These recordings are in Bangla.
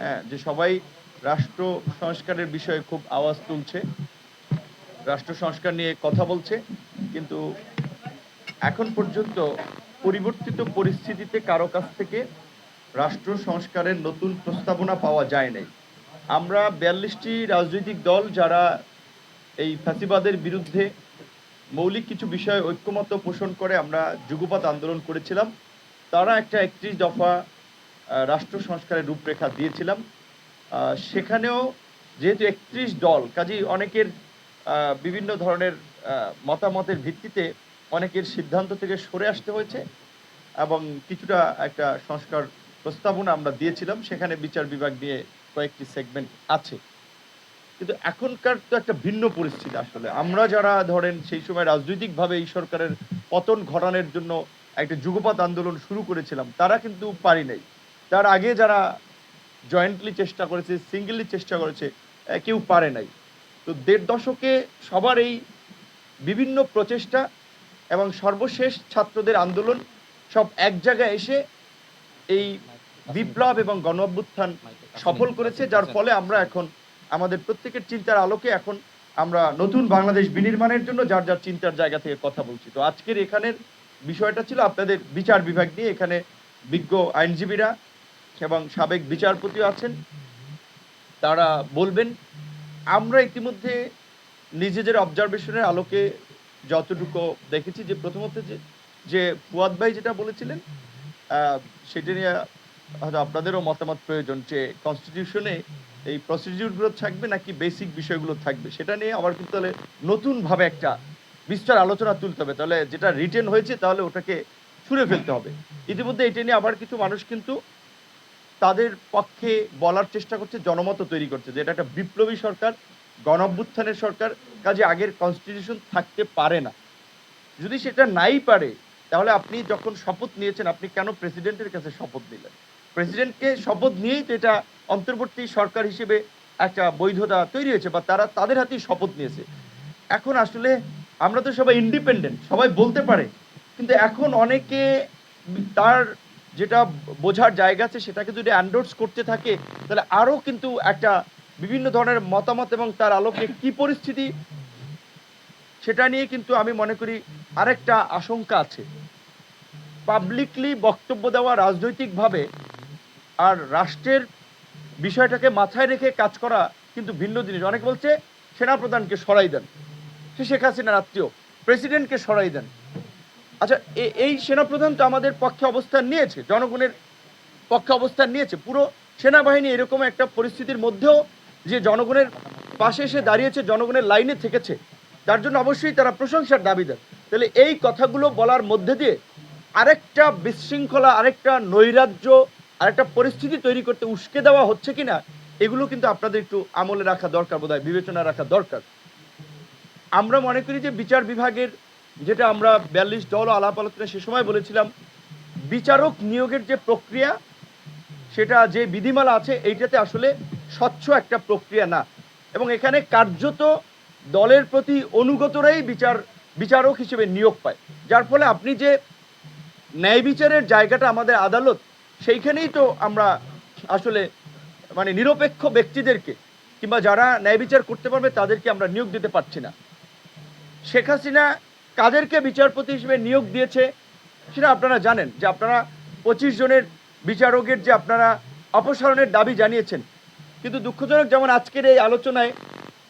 হ্যাঁ যে সবাই রাষ্ট্র সংস্কারের বিষয়ে খুব আওয়াজ তুলছে, রাষ্ট্র সংস্কার নিয়ে কথা বলছে, কিন্তু এখন পর্যন্ত পরিবর্তিত পরিস্থিতিতে কারও কাছ থেকে রাষ্ট্র সংস্কারের নতুন প্রস্তাবনা পাওয়া যায় নাই। আমরা বিয়াল্লিশটি রাজনৈতিক দল যারা এই ফ্যাসিবাদের বিরুদ্ধে মৌলিক কিছু বিষয়ে ঐক্যমত্য পোষণ করে আমরা যুগপাত আন্দোলন করেছিলাম, তারা একটা একত্রিশ দফা রাষ্ট্র সংস্কারের রূপরেখা দিয়েছিলাম। সেখানেও যেহেতু একত্রিশ দল, কাজেই অনেকের বিভিন্ন ধরনের মতামতের ভিত্তিতে অনেকের সিদ্ধান্ত থেকে সরে আসতে হয়েছে এবং কিছুটা একটা সংস্কার প্রস্তাবনা আমরা দিয়েছিলাম। সেখানে বিচার বিভাগ নিয়ে কয়েকটি সেগমেন্ট আছে। কিন্তু এখনকার তো একটা ভিন্ন পরিস্থিতি আসলে। আমরা যারা ধরেন সেই সময় রাজনৈতিকভাবে এই সরকারের পতন ঘটানোর জন্য একটা যুগপাত আন্দোলন শুরু করেছিলাম, তারা কিন্তু পারি নাই। তার আগে যারা জয়েন্টলি চেষ্টা করেছে সিঙ্গেলি চেষ্টা করেছে কেউ পারে নাই। তো দেড় দশকে সবার এই বিভিন্ন প্রচেষ্টা এবং সর্বশেষ ছাত্রদের আন্দোলন সব এক জায়গায় এসে এই বিপ্লব এবং গণ অভ্যুত্থান সফল করেছে, যার ফলে আমরা এখন আমাদের প্রত্যেকের চিন্তার আলোকে এখন আমরা নতুন বাংলাদেশ বিনির্মাণের জন্য যার যার চিন্তার জায়গা থেকে কথা বলছি। তো আজকের এখানের বিষয়টা ছিল আপনাদের বিচার বিভাগ নিয়ে। এখানে বিজ্ঞ আইনজীবীরা এবং সাবেক বিচারপতিও আছেন, তারা বলবেন, আমরা ইতিমধ্যে নিজেদের অবজারভেশনের আলোকে যতটুকু দেখেছি, যে প্রথমত যে যে ফুয়াদ ভাই যেটা বলেছিলেন সেটা নিয়ে হয়তো আপনাদেরও মতামত প্রয়োজন যে কনস্টিটিউশনে এই প্রসিডিউরগুলো থাকবে নাকি বেসিক বিষয়গুলো থাকবে? সেটা নিয়ে আবার কিন্তু তাহলে নতুনভাবে একটা বিস্তার আলোচনা তুলতে হবে। তাহলে যেটা রিটেন হয়েছে, তাহলে ওটাকে ছুঁড়ে ফেলতে হবে। ইতিমধ্যে এটা নিয়ে আবার কিছু মানুষ কিন্তু তাদের পক্ষে বলার চেষ্টা করছে, জনমত তৈরি করছে যে এটা একটা বিপ্লবী সরকার গণ সরকার, কাজে আগের কনস্টিটিউশন থাকতে পারে না। যদি সেটা নাই পারে, তাহলে আপনি যখন শপথ নিয়েছেন, আপনি কেন প্রেসিডেন্টের কাছে শপথ নিলেন? প্রেসিডেন্টকে শপথ নিয়েই তো এটা অন্তর্বর্তী সরকার হিসেবে একটা বৈধতা তৈরি হয়েছে বা তারা তাদের হাতেই শপথ নিয়েছে। এখন আসলে আমরা তো সবাই ইন্ডিপেন্ডেন্ট সবাই বলতে পারে। কিন্তু এখন অনেকে তার যেটা বোঝার জায়গা আছে, সেটাকে যদি অ্যান্ডোর্স করতে থাকে, তাহলে আরও কিন্তু একটা বিভিন্ন ধরনের মতামত এবং তার আলোকে কি পরিস্থিতি, সেটা নিয়ে কিন্তু আমি মনে করি আরেকটা আশঙ্কা আছে। পাবলিকলি বক্তব্য দেওয়া রাজনৈতিকভাবে আর রাষ্ট্রের বিষয়টাকে মাথায় রেখে কাজ করা কিন্তু ভিন্ন জিনিস। অনেক বলছে, সেনাপ্রধানকে সরাই দেন। সে শেখ হাসিনার আত্মীয় প্রেসিডেন্টকে সরাই দেন। আচ্ছা এই সেনাপ্রধান তো আমাদের পক্ষে অবস্থান নিয়েছে, জনগণের পক্ষে অবস্থান নিয়েছে। পুরো সেনাবাহিনী এরকম একটা পরিস্থিতির মধ্যেও যে জনগণের পাশে এসে দাঁড়িয়েছে, জনগণের লাইনে থেকেছে, তার জন্য অবশ্যই তারা প্রশংসার দাবিদার তাহলে এই কথাগুলো বলার মধ্যে দিয়ে আরেকটা বিশৃঙ্খলা, আরেকটা নৈরাজ্য, আরেকটা পরিস্থিতি তৈরি করতে উস্কে দেওয়া হচ্ছে কিনা, এগুলো কিন্তু আপনাদের একটু আমলে রাখা দরকার, বোধহয় বিবেচনা রাখা দরকার। আমরা মনে করি যে বিচার বিভাগের যেটা আমরা বিয়াল্লিশ দল আলাপ আলোচনা সে সময় বলেছিলাম, বিচারক নিয়োগের যে প্রক্রিয়া, সেটা যে বিধিমালা আছে, এইটাতে আসলে স্বচ্ছ একটা প্রক্রিয়া না। এবং এখানে কার্যত দলের প্রতি অনুগতরাই বিচার, বিচারক হিসেবে নিয়োগ পায়। যার ফলে আপনি যে ন্যায় বিচারের জায়গাটা আমাদের আদালত, সেইখানেই তো আমরা আসলে মানে নিরপেক্ষ ব্যক্তিদেরকে কিংবা যারা ন্যায় বিচার করতে পারবে তাদেরকে আমরা নিয়োগ দিতে পারছি না। শেখ হাসিনা কাদেরকে বিচারপতি হিসেবে নিয়োগ দিয়েছে সেটা আপনারা জানেন যে আপনারা পঁচিশ জনের বিচারকের যে আপনারা অপসারণের দাবি জানিয়েছেন। কিন্তু দুঃখজনক যেমন আজকের এই আলোচনায়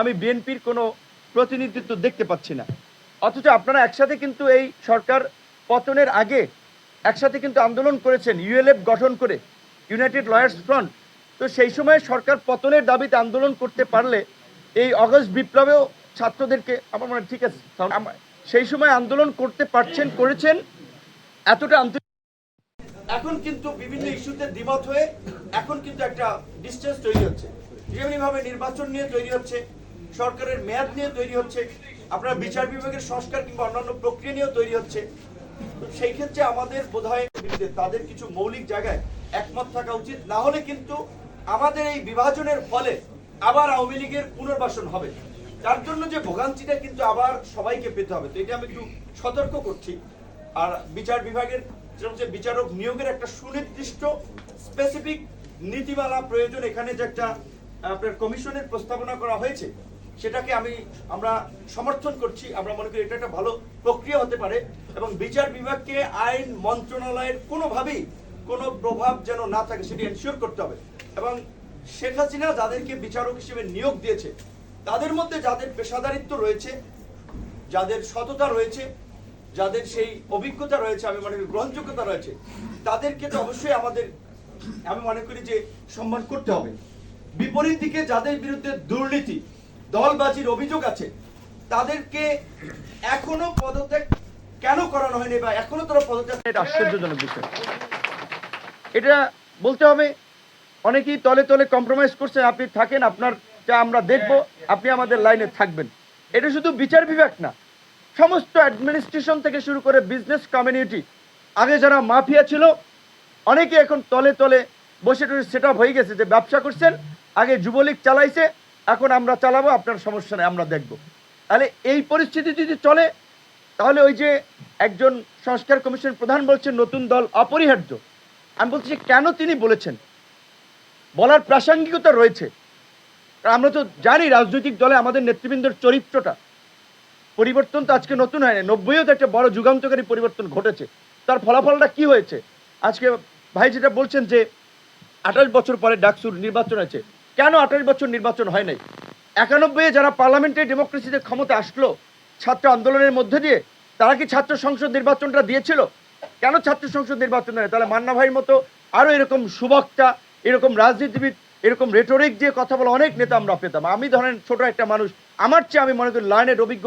আমি বিএনপির কোনো প্রতিনিধিত্ব দেখতে পাচ্ছি না। অথচ আপনারা একসাথে কিন্তু এই সরকার পতনের আগে একসাথে কিন্তু আন্দোলন করেছেন, ইউএলএফ গঠন করে, ইউনাইটেড লয়ার্স ফ্রন্ট। তো সেই সময় সরকার পতনের দাবিতে আন্দোলন করতে পারলে এই অগস্ট বিপ্লবেও ছাত্রদেরকে, আমার মনে ঠিক আছে সেই সময় আন্দোলন করতে পারছেন, করেছেন, এতটা এখন কিন্তু বিভিন্ন ইস্যুতে দ্বিমত হয়ে এখন কিন্তু একটা ডিস্টেন্স তৈরি হচ্ছে। যেমনি ভাবে নির্বাচন নিয়ে তৈরি হচ্ছে, সরকারের মেয়াদ নিয়ে তৈরি হচ্ছে, আপনার বিচার বিভাগের সংস্কার কিংবা অন্যান্য প্রক্রিয়া নিয়েও তৈরি হচ্ছে। সেই ক্ষেত্রে আমাদের বোধহয় বিরুদ্ধে তাদের কিছু মৌলিক জায়গায় একমত থাকা উচিত। না হলে কিন্তু আমাদের এই বিভাজনের ফলে আবার আওয়ামী লীগের পুনর্বাসন হবে। তার জন্য যে ভোগান্তিটা কিন্তু আবার সবাইকে পেতে হবে। তো এটা আমি একটু সতর্ক করছি। আর বিচার বিভাগের যে বিচারক নিয়োগের একটা সুনির্দিষ্ট স্পেসিফিক নীতিমালা প্রয়োজন এখানে যে একটা, আপনার কমিশনের প্রস্তাবনা করা হয়েছে, সেটাকে আমি, আমরা সমর্থন করছি। আমরা মনে করি এটা একটা ভালো প্রক্রিয়া হতে পারে এবং বিচার বিভাগকে আইন মন্ত্রণালয়ের কোনোভাবেই কোনো প্রভাব যেন না থাকে, সেটি এনশিওর করতে হবে। এবং শেখ হাসিনা যাদেরকে বিচারক হিসেবে নিয়োগ দিয়েছে তাদের মধ্যে যাদের পেশাদারিত্ব রয়েছে, যাদের সততা রয়েছে, যাদের সেই অভিজ্ঞতা রয়েছে, আমি মনে করি গ্রহণযোগ্যতা রয়েছে, তাদেরকে তো অবশ্যই আমাদের, আমি মনে করি যে সম্মান করতে হবে। বিপরীত দিকে যাদের বিরুদ্ধে দুর্নীতি, দলবাজির অভিযোগ আছে, তাদেরকে এখনও পদত্যাগ কেন করানো হয়নি বা এখনও তারা পদত্যাগ এটা আশ্চর্যজনক বিষয়। এটা বলতে হবে, অনেকেই তলে তলে কম্প্রোমাইজ করছেন, আপনি থাকেন আপনার যা আমরা দেখব, আপনি আমাদের লাইনে থাকবেন। এটা শুধু বিচার বিভাগ না, সমস্ত অ্যাডমিনিস্ট্রেশন থেকে শুরু করে বিজনেস কমিউনিটি আগে যারা মাফিয়া ছিল, অনেকে এখন তলে তলে বসে টসে সেট হয়ে গেছে যে ব্যবসা করছেন, আগে যুবলীগ চালাইছে, এখন আমরা চালাবো, আপনার সমস্যা নেই, আমরা দেখব। তাহলে এই পরিস্থিতি যদি চলে, তাহলে ওই যে একজন সংস্কার কমিশন প্রধান বলছেন, নতুন দল অপরিহার্য। আমি বলছি কেন তিনি বলেছেন? বলার প্রাসঙ্গিকতা রয়েছে। আমরা তো জানি রাজনৈতিক দলে আমাদের নেতৃবৃন্দের চরিত্রটা। পরিবর্তন তো আজকে নতুন হয়নি। নব্বইও তো একটা বড় যুগান্তকারী পরিবর্তন ঘটেছে। তার ফলাফলটা কি হয়েছে? আজকে ভাই যেটা বলছেন যে আঠাশ বছর পরে ডাকসুর নির্বাচন আছে কেন আঠাশ বছর নির্বাচন হয় নাই? একানব্বই যারা পার্লামেন্টে ডেমোক্রেসিতে ক্ষমতা আসলো, ছাত্র আন্দোলনের মধ্যে দিয়ে, তারা কি ছাত্র সংসদ নির্বাচনটা দিয়েছিল? কেন ছাত্র সংসদ নির্বাচন হয় তাহলে মান্না ভাইয়ের মতো আরও এরকম সুবক্তা, এরকম রাজনীতিবিদ এরকম রেটোরিক দিয়ে কথা বলা অনেক নেতা আমরা পেতাম। আমি ধরেন ছোট একটা মানুষ, আমার চেয়ে আমি মনে করি লার্নের অভিজ্ঞ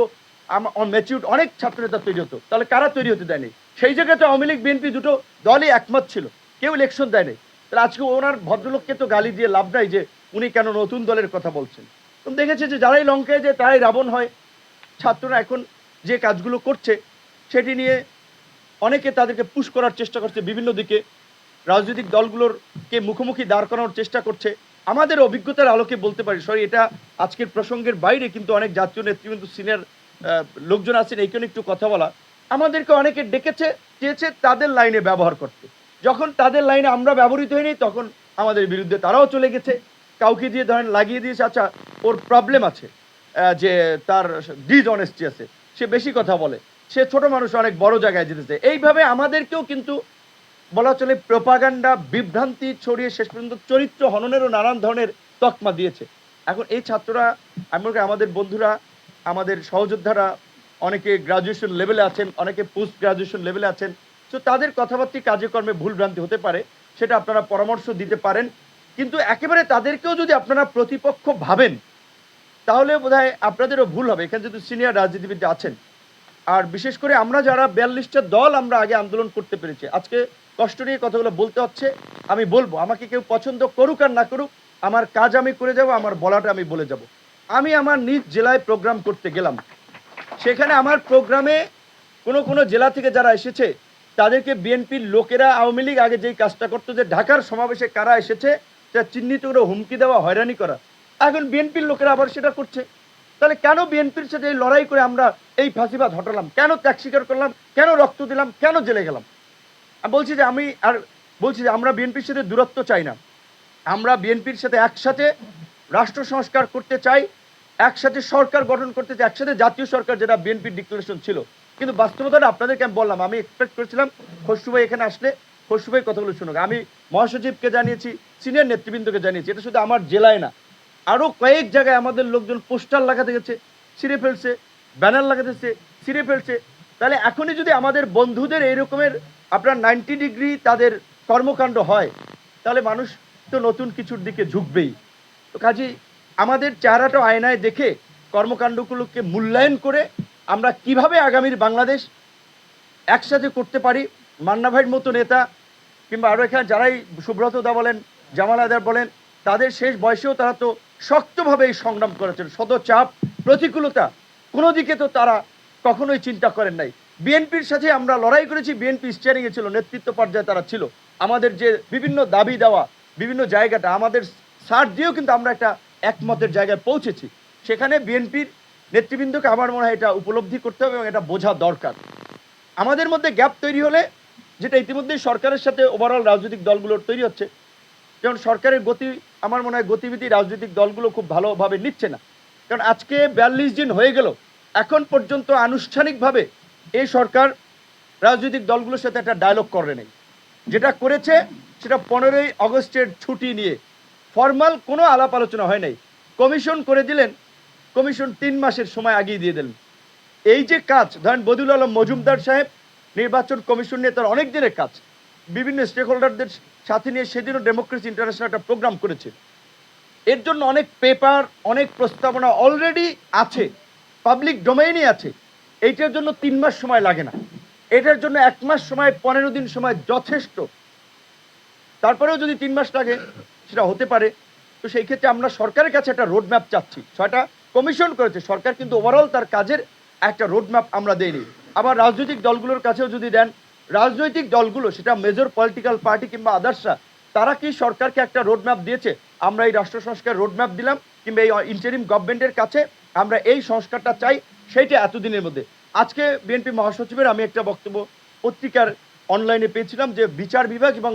ম্যাচিউর অনেক ছাত্র নেতা তৈরি হতো। তাহলে কারা তৈরি হতে দেয়নি? সেই জায়গায় তো আওয়ামী লীগ, বিএনপি দুটো দলই একমত ছিল। কেউ ইলেকশন দেয়নি। তাহলে আজকে ওনার ভদ্রলোককে তো গালি দিয়ে লাভ নাই যে উনি কেন নতুন দলের কথা বলছেন। তো দেখেছে যে যারাই লঙ্কায় যে তারাই রাবণ হয়। ছাত্ররা এখন যে কাজগুলো করছে, সেটি নিয়ে অনেকে তাদেরকে পুশ করার চেষ্টা করছে বিভিন্ন দিকে। রাজনৈতিক দলগুলোরকে মুখোমুখি দাঁড় করানোর চেষ্টা করছে। আমাদের অভিজ্ঞতার আলোকে বলতে পারি, সরি, এটা আজকের প্রসঙ্গের বাইরে কিন্তু অনেক জাতীয় নেতৃবৃন্দ, সিনিয়র লোকজন আছেন এইখানে একটু কথা বলা। আমাদেরকে অনেকে ডেকেছে, চেয়েছে, তাদের লাইনে ব্যবহার করতে। যখন তাদের লাইনে আমরা ব্যবহৃত হইনি তখন আমাদের বিরুদ্ধে তারাও চলে গেছে। কাউকে দিয়ে ধরেন লাগিয়ে দিয়েছে আচ্ছা ওর প্রবলেম আছে যে তার ডিসঅনেস্টি আছে, সে বেশি কথা বলে। সে ছোট মানুষ, অনেক বড় জায়গায় যেতেছে এইভাবে আমাদেরকেও কিন্তু বলা চলে প্রপাগান্ডা বিভ্রান্তি ছড়িয়ে শেষ পর্যন্ত চরিত্র হননেরও নানান ধরনের তকমা দিয়েছে। এখন এই ছাত্ররা, আমি আমাদের বন্ধুরা, আমাদের সহযোদ্ধারা, অনেকে গ্রাজুয়েশন লেভেলে আছেন, অনেকে পোস্ট গ্রাজুয়েশন লেভেলে আছেন, তো তাদের কথাবার্তি কাজকর্মে ভুলভ্রান্তি হতে পারে, সেটা আপনারা পরামর্শ দিতে পারেন। কিন্তু একেবারে তাদেরকেও যদি আপনারা প্রতিপক্ষ ভাবেন তাহলে বোধহয় আপনাদেরও ভুল হবে। এখানে যদি সিনিয়র রাজনীতিবিদ আছেন, আর বিশেষ করে আমরা যারা বিয়াল্লিশটা দল আমরা আগে আন্দোলন করতে পেরেছি, আজকে কষ্ট নিয়ে কথাগুলো বলতে হচ্ছে, আমি বলব। আমাকে কেউ পছন্দ করুক আর না করুক, আমার কাজ আমি করে যাব, আমার বলাটা আমি বলে যাব। আমি আমার নিজ জেলায় প্রোগ্রাম করতে গেলাম। সেখানে আমার প্রোগ্রামে কোনো কোনো জেলা থেকে যারা এসেছে, তাদেরকে বিএনপির লোকেরা আওয়ামী লীগ আগে যেই কাজটা করতো, যে ঢাকার সমাবেশে কারা এসেছে সেটা চিহ্নিত করে হুমকি দেওয়া, হয়রানি করা। এখন বিএনপির লোকেরা আবার সেটা করছে। তাহলে কেন বিএনপির সাথে এই লড়াই করে আমরা এই ফাঁসিবাদ হটালাম? কেন ত্যাগ স্বীকার করলাম? কেন রক্ত দিলাম? কেন জেলে গেলাম? বলছি যে আমি আর বলছি যে আমরা বিএনপির সাথে দূরত্ব চাই না। আমরা বিএনপির সাথে একসাথে রাষ্ট্র সংস্কার করতে চাই, একসাথে সরকার গঠন করতে চাই, একসাথে জাতীয় সরকার যেটা বিএনপির ডিক্লারেশন ছিল। কিন্তু বাস্তবতাটা আপনাদেরকে আমি বললাম, আমি এক্সপেক্ট করেছিলাম খসরু ভাই এখানে আসলে খসরু ভাই কথাগুলো শুনুক। আমি মহাসচিবকে জানিয়েছি সিনিয়র নেতৃবৃন্দকে জানিয়েছি, এটা শুধু আমার জেলায় না আরও কয়েক জায়গায় আমাদের লোকজন পোস্টার লাগাতে গেছে, ছিঁড়ে ফেলছে, ব্যানার লাগাতেছে, ছিঁড়ে ফেলছে। তাহলে এখনই যদি আমাদের বন্ধুদের এই রকমের আপনার নাইনটি ডিগ্রি তাদের কর্মকাণ্ড হয়, তাহলে মানুষ তো নতুন কিছুর দিকে ঝুঁকবেই। তো কাজেই আমাদের চেহারাটা আয়নায় দেখে কর্মকাণ্ডগুলোকে মূল্যায়ন করে আমরা কীভাবে আগামীর বাংলাদেশ একসাথে করতে পারি, মান্না ভাইয়ের মতো নেতা, কিংবা আরও এখানে যারাই সুব্রত দা বলেন, জামাল আদার বলেন, তাদের শেষ বয়সেও তারা তো শক্তভাবে এই সংগ্রাম করেছেন। শত চাপ প্রতিকূলতা, কোনো দিকে তো তারা কখনোই চিন্তা করেন নাই। বিএনপির সাথে আমরা লড়াই করেছি, বিএনপি স্টিয়ারিংয়ে ছিল, নেতৃত্ব পর্যায়ে তারা ছিল। আমাদের যে বিভিন্ন দাবি দেওয়া, বিভিন্ন জায়গাটা, আমাদের সার দিয়েও কিন্তু আমরা একটা একমতের জায়গায় পৌঁছেছি। সেখানে বিএনপির নেতৃবৃন্দকে আমার মনে হয় এটা উপলব্ধি করতে হবে এবং এটা বোঝা দরকার। আমাদের মধ্যে গ্যাপ তৈরি হলে, যেটা ইতিমধ্যেই সরকারের সাথে ওভারঅল রাজনৈতিক দলগুলোর তৈরি হচ্ছে, যেমন সরকারের গতি, আমার মনে হয় গতিবিধি রাজনৈতিক দলগুলো খুব ভালোভাবে নিচ্ছে না। কারণ আজকে বিয়াল্লিশ দিন হয়ে গেল, এখন পর্যন্ত আনুষ্ঠানিকভাবে এই সরকার রাজনৈতিক দলগুলোর সাথে একটা ডায়লগ করে নেই। যেটা করেছে, সেটা পনেরোই আগস্টের ছুটি নিয়ে। ফর্মাল কোনো আলাপ আলোচনা হয় নাই। কমিশন করে দিলেন, কমিশন তিন মাসের সময় আগিয়ে দিয়ে দিলেন। এই যে কাজ, ধরেন বদিউল আলম মজুমদার সাহেব নির্বাচন কমিশন নিয়ে তার অনেক দিনের কাজ। বিভিন্ন স্টেক হোল্ডারদের সাথে নিয়ে সেদিনও ডেমোক্রেসি ইন্টারন্যাশনাল একটা প্রোগ্রাম করেছে। এর জন্য অনেক পেপার অনেক প্রস্তাবনা অলরেডি আছে। পাবলিক ডোমেইনই আছে। এইটার জন্য তিন মাস সময় লাগে না। এটার জন্য এক মাস সময়, পনেরো দিন সময় যথেষ্ট। তারপরেও যদি তিন মাস লাগে, সেটা হতে পারে। তো সেই ক্ষেত্রে আমরা সরকারের কাছে একটা রোড ম্যাপ চাচ্ছি। ছয়টা কমিশন করেছে। সরকার কিন্তু ওভারঅল তার কাজের একটা রোড ম্যাপ আমরা দেইনি আবার রাজনৈতিক দলগুলোর কাছেও যদি দেন, রাজনৈতিক দলগুলো, সেটা মেজর পলিটিক্যাল পার্টি কিংবা আদার্সরা তারা কি সরকারকে একটা রোড ম্যাপ দিয়েছে? আমরা এই রাষ্ট্র সংস্কার রোড ম্যাপ দিলাম, কিংবা এই ইন্টারিম গভর্নমেন্টের কাছে আমরা এই সংস্কারটা চাই, সেইটা এতদিনের মধ্যে। আজকে বিএনপি মহাসচিবের আমি একটা বক্তব্য, পত্রিকার অনলাইনে পেয়েছিলাম যে বিচার বিভাগ এবং